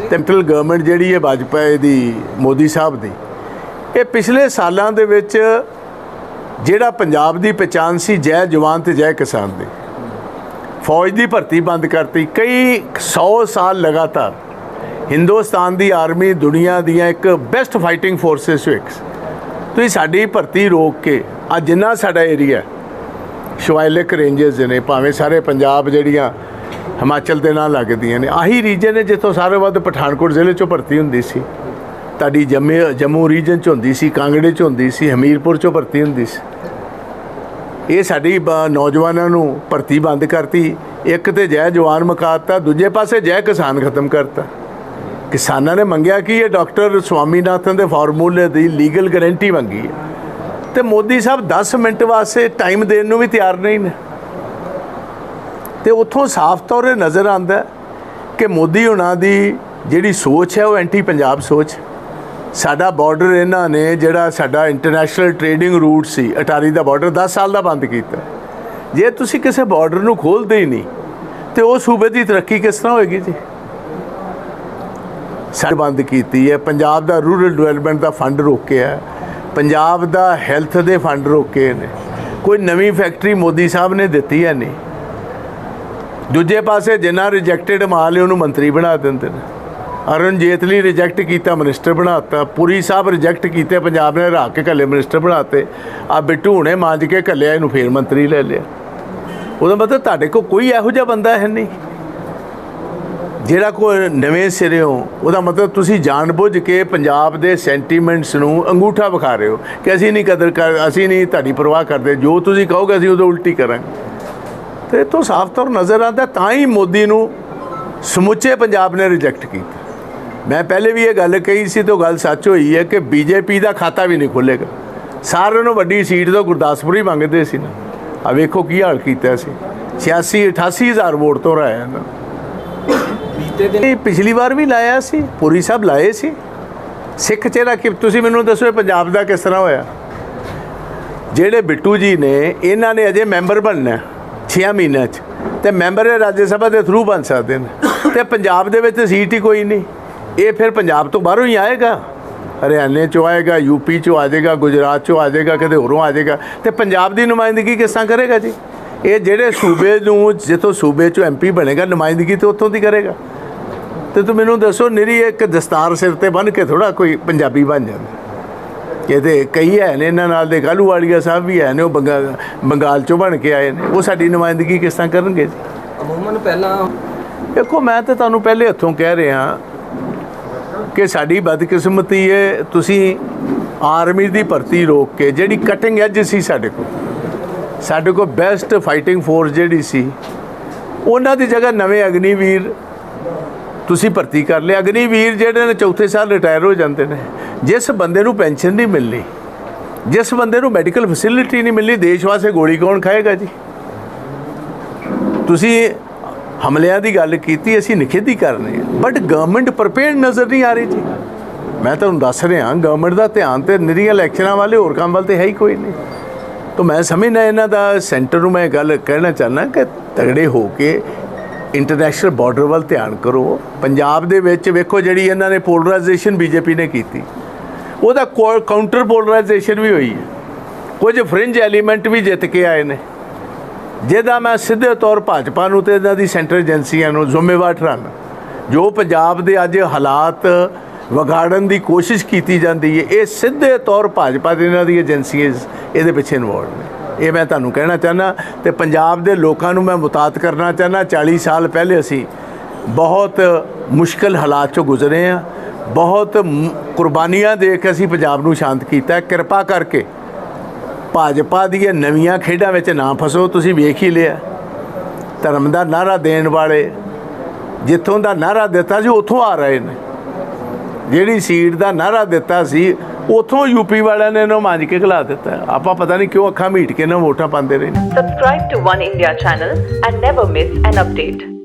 Central government ਜਿਹੜੀ ਹੈ ਵਾਜਪਾਈ ਦੀ ਮੋਦੀ ਸਾਹਿਬ ਦੀ, ਇਹ ਪਿਛਲੇ ਸਾਲਾਂ ਦੇ ਵਿੱਚ ਜਿਹੜਾ ਪੰਜਾਬ ਦੀ ਪਛਾਣ ਸੀ ਜੈ ਜਵਾਨ ਤੇ ਜੈ ਕਿਸਾਨ ਦੀ, ਫੌਜ ਦੀ ਭਰਤੀ ਬੰਦ ਕਰਤੀ, ਕਈ 100 ਸਾਲ ਲਗਾਤਾਰ ਹਿੰਦੁਸਤਾਨ ਦੀ ਆਰਮੀ ਦੁਨੀਆ ਦੀਆਂ ਇੱਕ ਬੈਸਟ ਫਾਈਟਿੰਗ ਫੋਰਸਸ ਚੋਂ ਤੁਸੀਂ ਸਾਡੀ ਭਰਤੀ ਰੋਕ ਕੇ, ਅੱਜ ਜਿੰਨਾ ਸਾਡਾ ਏਰੀਆ ਸ਼ਿਵਾਲਿਕ ਰੇਂਜਸ ਨੇ, ਭਾਵੇਂ ਸਾਰੇ ਪੰਜਾਬ ਜਿਹੜੀਆਂ ਹਿਮਾਚਲ ਦੇ ਨਾਲ ਲੱਗਦੀਆਂ ਨੇ। ਆਹੀ ਰੀਜਨ ਹੈ ਜਿੱਥੋਂ ਸਾਰੇ ਵੱਧ ਪਠਾਨਕੋਟ ਜ਼ਿਲ੍ਹੇ ਚੋਂ ਭਰਤੀ ਹੁੰਦੀ ਸੀ। ਤੁਹਾਡੀ ਜੰਮੇ, ਜੰਮੂ ਰੀਜਨ ਚ ਹੁੰਦੀ ਸੀ, ਕਾਂਗੜੇ ਚ ਹੁੰਦੀ ਸੀ, ਹਮੀਰਪੁਰ ਚੋਂ ਭਰਤੀ ਹੁੰਦੀ ਸੀ। ਇਹ ਸਾਡੀ ਬ- ਨੌਜਵਾਨਾਂ ਨੂੰ ਭਰਤੀ ਬੰਦ ਕਰਤੀ। ਇੱਕ ਤੇ ਜੈ ਜਵਾਨ ਮੁਕਾਤਾ ਦੂਜੇ ਪਾਸੇ ਜੈ ਕਿਸਾਨ ਖਤਮ ਕਰਤਾ। ਕਿਸਾਨਾਂ ਨੇ ਮੰਗਿਆ ਕਿ ਇਹ ਡਾਕਟਰ ਸਵਾਮੀਨਾਥਨ ਦੇ ਫਾਰਮੂਲੇ ਦੀ ਲੀਗਲ ਗਾਰੰਟੀ ਮੰਗੀ ਹੈ। ਤੇ ਮੋਦੀ ਸਾਹਿਬ 10 ਮਿੰਟ ਵਾਸਤੇ ਟਾਈਮ ਦੇਣ ਨੂੰ ਵੀ ਤਿਆਰ ਨਹੀਂ ਨੇ। ਤੇ ਉੱਥੋਂ ਸਾਫ਼ ਤੌਰ 'ਤੇ ਨਜ਼ਰ ਆਉਂਦਾ ਕਿ ਮੋਦੀ ਹੁਣਾਂ ਦੀ ਜਿਹੜੀ ਸੋਚ ਹੈ ਉਹ ਐਂਟੀ ਪੰਜਾਬ ਸੋਚ। ਸਾਡਾ ਬਾਰਡਰ ਇਹਨਾਂ ਨੇ ਜਿਹੜਾ ਸਾਡਾ ਇੰਟਰਨੈਸ਼ਨਲ ਟ੍ਰੇਡਿੰਗ ਰੂਟ ਸੀ, ਅਟਾਰੀ ਦਾ ਬਾਰਡਰ 10 ਸਾਲ ਦਾ ਬੰਦ ਕੀਤਾ। ਜੇ ਤੁਸੀਂ ਕਿਸੇ ਬਾਰਡਰ ਨੂੰ ਖੋਲਦੇ ਹੀ ਨਹੀਂ, ਤੇ ਉਹ ਸੂਬੇ ਦੀ ਤਰੱਕੀ ਕਿਸ ਤਰ੍ਹਾਂ ਹੋਏਗੀ ਜੀ? ਸਾਡੇ ਬੰਦ ਕੀਤੀ ਹੈ, ਪੰਜਾਬ ਦਾ ਰੂਰਲ ਡਿਵੈਲਪਮੈਂਟ ਦਾ ਫੰਡ ਰੋਕਿਆ ਪੰਜਾਬ ਦਾ ਹੈਲਥ ਦੇ ਫੰਡ ਰੋਕੇ ਨੇ। ਕੋਈ ਨਵੀਂ ਫੈਕਟਰੀ ਮੋਦੀ ਸਾਹਿਬ ਨੇ ਦਿੱਤੀ ਹੈ ਨਹੀਂ। ਦੂਜੇ ਪਾਸੇ ਜਿੰਨਾ ਰਿਜੈਕਟਡ ਮਾਲ ਹੈ, ਉਹਨੂੰ ਮੰਤਰੀ ਬਣਾ ਦਿੰਦੇ ਨੇ। ਅਰੁਣ ਜੇਤਲੀ ਰਿਜੈਕਟ ਕੀਤਾ ਮਿਨਿਸਟਰ ਬਣਾਤਾ, ਪੁਰੀ ਸਾਹਿਬ ਰਿਜੈਕਟ ਕੀਤੇ, ਪੰਜਾਬ ਨੇ ਰਾਕ ਕੇ ਕੱਲੇ ਮਿਨਿਸਟਰ ਬਣਾਤੇ। ਆ ਬਿੱਟੂ ਹੁਣੇ ਮਾਂਜ ਕੇ ਕੱਲਿਆ ਇਹਨੂੰ ਫੇਰ ਮੰਤਰੀ ਲੈ ਲਿਆ। ਉਹਦਾ ਮਤਲਬ ਤੁਹਾਡੇ ਕੋਲ ਕੋਈ ਇਹੋ ਜਿਹਾ ਬੰਦਾ ਹੈ ਨਹੀਂ। ਜਿਹੜਾ ਕੋਈ ਨਵੇਂ ਸਿਰੇ ਹੋ, ਉਹਦਾ ਮਤਲਬ ਤੁਸੀਂ ਜਾਣਬੁੱਝ ਕੇ ਪੰਜਾਬ ਦੇ ਸੈਂਟੀਮੈਂਟਸ ਨੂੰ ਅੰਗੂਠਾ ਵਿਖਾ ਰਹੇ ਹੋ ਕਿ ਅਸੀਂ ਨਹੀਂ ਕਦਰ ਕਰ, ਅਸੀਂ ਨਹੀਂ ਤੁਹਾਡੀ ਪਰਵਾਹ ਕਰਦੇ। ਜੋ ਤੁਸੀਂ ਕਹੋਗੇ, ਅਸੀਂ ਉਹਦੇ ਉਲਟੀ ਕਰਾਂਗੇ। ਤੇ ਇਹ ਤੋਂ ਸਾਫ਼ ਤੌਰ ਨਜ਼ਰ ਆਉਂਦਾ ਤਾਂ ਹੀ ਮੋਦੀ ਨੂੰ ਸਮੁੱਚੇ ਪੰਜਾਬ ਨੇ ਰਿਜੈਕਟ ਕੀਤਾ। ਮੈਂ ਪਹਿਲੇ ਵੀ ਇਹ ਗੱਲ ਕਹੀ ਸੀ ਤੇ ਗੱਲ ਸੱਚ ਹੋਈ ਹੈ ਕਿ ਬੀਜੇਪੀ ਦਾ ਖਾਤਾ ਵੀ ਨਹੀਂ ਖੁੱਲੇਗਾ ਸਾਰਿਆਂ ਨੂੰ ਵੱਡੀ ਸੀਟ ਤੋਂ ਗੁਰਦਾਸਪੁਰ ਹੀ ਮੰਗਦੇ ਸੀ ਨਾ। ਆ ਵੇਖੋ ਕੀ ਹਾਲ ਕੀਤਾ ਸੀ। 86 88 ਹਜ਼ਾਰ ਵੋਟ ਤੋਂ ਰਾਇਆ ਨਾ। ਬੀਤੇ ਦਿਨ ਪਿਛਲੀ ਵਾਰ ਵੀ ਲਾਇਆ ਸੀ ਪੁਰੀ ਸਾਹਿਬ ਲਾਏ ਸੀ। ਸਿੱਖ ਚਿਹਰਾ ਕਿ ਤੁਸੀਂ ਮੈਨੂੰ ਦੱਸੋ ਪੰਜਾਬ ਦਾ ਕਿਸ ਤਰ੍ਹਾਂ ਹੋਇਆ? ਜਿਹੜੇ ਬਿੱਟੂ ਜੀ ਨੇ ਇਹਨਾਂ ਨੇ ਅਜੇ ਮੈਂਬਰ ਬਣਨਾ 6 ਮਹੀਨਿਆਂ 'ਚ। ਤੇ ਮੈਂਬਰ ਇਹ ਰਾਜ ਸਭਾ ਦੇ ਥਰੂ ਬਣ ਸਕਦੇ ਨੇ। ਤੇ ਪੰਜਾਬ ਦੇ ਵਿੱਚ ਸੀਟ ਹੀ ਕੋਈ ਨਹੀਂ। ਇਹ ਫਿਰ ਪੰਜਾਬ ਤੋਂ ਬਾਹਰੋਂ ਹੀ ਆਏਗਾ। ਹਰਿਆਣੇ ਚੋਂ ਆਏਗਾ ਯੂਪੀ ਚੋਂ ਆ ਜਾਏਗਾ, ਗੁਜਰਾਤ ਚੋਂ ਆ ਜਾਏਗਾ, ਕਿਤੇ ਹੋਰੋਂ ਆ ਜਾਏਗਾ। ਤੇ ਪੰਜਾਬ ਦੀ ਨੁਮਾਇੰਦਗੀ ਕਿਸ ਤਰ੍ਹਾਂ ਕਰੇਗਾ ਜੀ? ਇਹ ਜਿਹੜੇ ਸੂਬੇ ਨੂੰ, ਜਿੱਥੋਂ ਸੂਬੇ ਚੋਂ ਐਮਪੀ ਬਣੇਗਾ, ਨੁਮਾਇੰਦਗੀ ਤੇ ਉੱਥੋਂ ਦੀ ਕਰੇਗਾ। ਤੇ ਤੂੰ ਮੈਨੂੰ ਦੱਸੋ, ਨਿਰੀ ਇੱਕ ਦਸਤਾਰ ਸਿਰ ਤੇ ਬੰਨ ਕੇ ਥੋੜਾ ਕੋਈ ਪੰਜਾਬੀ ਬਣ ਜਾਂਦਾ। ਇਹਦੇ ਕਈ ਹੈ ਨੇ ਇਹਨਾਂ ਨਾਲ ਦੇ ਕਾਲੂ ਵਾਲੀਆ ਸਾਹਿਬ ਵੀ ਹੈ ਨੇ ਉਹ ਬੰਗਾਲ ਬੰਗਾਲ ਚੋਂ ਬਣ ਕੇ ਆਏ ਨੇ। ਉਹ ਸਾਡੀ ਨੁਮਾਇੰਦਗੀ ਕਿਸ ਤਰ੍ਹਾਂ ਕਰਨਗੇ? ਜੀ ਅਮੂਮਨ ਪਹਿਲਾਂ ਦੇਖੋ ਮੈਂ ਤਾਂ ਤੁਹਾਨੂੰ ਪਹਿਲੇ ਹੱਥੋਂ ਕਹਿ ਰਿਹਾ ਕਿ ਸਾਡੀ ਬਦਕਿਸਮਤੀ ਹੈ ਤੁਸੀਂ ਆਰਮੀ ਦੀ ਭਰਤੀ ਰੋਕ ਕੇ ਜਿਹੜੀ ਕਟਿੰਗ ਐਜ ਸੀ ਸਾਡੇ ਕੋਲ ਸਾਡੇ ਕੋਲ ਬੈਸਟ ਫਾਈਟਿੰਗ ਫੋਰਸ ਜਿਹੜੀ ਸੀ ਉਹਨਾਂ ਦੀ ਜਗ੍ਹਾ ਨਵੇਂ ਅਗਨੀਵੀਰ ਤੁਸੀਂ ਭਰਤੀ ਕਰ ਲਿਆ। ਅਗਨੀਵੀਰ ਜਿਹੜੇ ਨੇ ਚੌਥੇ ਸਾਲ ਰਿਟਾਇਰ ਹੋ ਜਾਂਦੇ ਨੇ। ਜਿਸ ਬੰਦੇ ਨੂੰ ਪੈਨਸ਼ਨ ਨਹੀਂ ਮਿਲਣੀ, ਜਿਸ ਬੰਦੇ ਨੂੰ ਮੈਡੀਕਲ ਫੈਸਿਲਿਟੀ ਨਹੀਂ ਮਿਲਣੀ, ਦੇਸ਼ ਵਾਸਤੇ ਗੋਲੀ ਕੌਣ ਖਾਏਗਾ ਜੀ? ਤੁਸੀਂ ਹਮਲਿਆਂ ਦੀ ਗੱਲ ਕੀਤੀ, ਅਸੀਂ ਨਿਖੇਧੀ ਕਰਨੀ ਹੈ। ਬਟ ਗਵਰਨਮੈਂਟ ਪ੍ਰਪੇਅਰਡ ਨਜ਼ਰ ਨਹੀਂ ਆ ਰਹੀ ਜੀ। ਮੈਂ ਤੁਹਾਨੂੰ ਦੱਸ ਰਿਹਾ ਗਵਰਨਮੈਂਟ ਦਾ ਧਿਆਨ ਤੇ ਨਿਰੀਆਂ ਇਲੈਕਸ਼ਨਾਂ ਵਾਲੇ ਹੋਰ ਕੰਮ ਵੱਲ ਤੇ ਹੈ ਹੀ ਕੋਈ ਨਹੀਂ। ਤਾਂ ਮੈਂ ਸਮਝਣਾ ਇਹਨਾਂ ਦਾ ਸੈਂਟਰ ਨੂੰ ਮੈਂ ਇਹ ਗੱਲ ਕਹਿਣਾ ਚਾਹੁੰਦਾ ਕਿ ਤਗੜੇ ਹੋ ਕੇ ਇੰਟਰਨੈਸ਼ਨਲ ਬਾਰਡਰ ਵੱਲ ਧਿਆਨ ਕਰੋ। ਪੰਜਾਬ ਦੇ ਵਿੱਚ ਵੇਖੋ ਜਿਹੜੀ ਇਹਨਾਂ ਨੇ ਪੋਲਰਾਈਜੇਸ਼ਨ ਬੀਜੇਪੀ ਨੇ ਕੀਤੀ। ਉਹਦਾ ਕਾਊਂਟਰ ਪੋਲਰਾਈਜੇਸ਼ਨ ਵੀ ਹੋਈ ਹੈ। ਕੁਝ ਫ੍ਰਿੰਜ ਐਲੀਮੈਂਟ ਵੀ ਜਿੱਤ ਕੇ ਆਏ ਨੇ। ਜਿਹਦਾ ਮੈਂ ਸਿੱਧੇ ਤੌਰ ਭਾਜਪਾ ਨੂੰ ਤੇ ਇਹਨਾਂ ਦੀ ਸੈਂਟਰ ਏਜੰਸੀਆਂ ਨੂੰ ਜ਼ਿੰਮੇਵਾਰ ਠਹਿਰਾਨਾ। ਜੋ ਪੰਜਾਬ ਦੇ ਅੱਜ ਹਾਲਾਤ ਵਿਗਾੜਨ ਦੀ ਕੋਸ਼ਿਸ਼ ਕੀਤੀ ਜਾਂਦੀ ਹੈ, ਇਹ ਸਿੱਧੇ ਤੌਰ ਭਾਜਪਾ ਦੇ ਇਹਨਾਂ ਦੀ ਏਜੰਸੀਆਂ ਇਹਦੇ ਪਿੱਛੇ ਇਨਵੋਲਵ ਨੇ। ਇਹ ਮੈਂ ਤੁਹਾਨੂੰ ਕਹਿਣਾ ਚਾਹੁੰਦਾ ਤੇ ਪੰਜਾਬ ਦੇ ਲੋਕਾਂ ਨੂੰ ਮੈਂ ਮੁਤਾਤ ਕਰਨਾ ਚਾਹੁੰਦਾ 40 ਸਾਲ ਪਹਿਲੇ ਅਸੀਂ ਬਹੁਤ ਮੁਸ਼ਕਲ ਹਾਲਾਤ ਚੋਂ ਗੁਜ਼ਰੇ ਆ ਬਹੁਤ ਕੁਰਬਾਨੀਆਂ ਦੇ ਕੇ ਅਸੀਂ ਪੰਜਾਬ ਨੂੰ ਸ਼ਾਂਤ ਕੀਤਾ ਕਿਰਪਾ ਕਰਕੇ ਭਾਜਪਾ ਦੀਆਂ ਨਵੀਆਂ ਖੇਡਾਂ ਵਿੱਚ ਨਾ ਫਸੋ, ਤੁਸੀਂ ਵੇਖ ਹੀ ਲਿਆ। ਧਰਮ ਦਾ ਨਾਰਾ ਦੇਣ ਵਾਲੇ ਜਿੱਥੋਂ ਦਾ ਨਾਰਾ ਦਿੱਤਾ ਸੀ, ਉੱਥੋਂ ਆ ਰਹੇ ਨੇ। ਜਿਹੜੀ ਸੀਟ ਦਾ ਨਾਰਾ ਦਿੱਤਾ ਸੀ ਉਥੋਂ ਯੂਪੀ ਵਾਲਿਆਂ ਨੇ ਇਹਨੂੰ ਮਾਂਜ ਕੇ ਖਿਲਾ ਦਿੱਤਾ ਆਪਾਂ ਪਤਾ ਨਹੀਂ ਕਿਉਂ ਅੱਖਾਂ ਮੀਟ ਕੇ ਇਹਨਾਂ ਵੋਟਾਂ ਪਾਉਂਦੇ ਰਹੇ subscribe to one India channel and never miss an update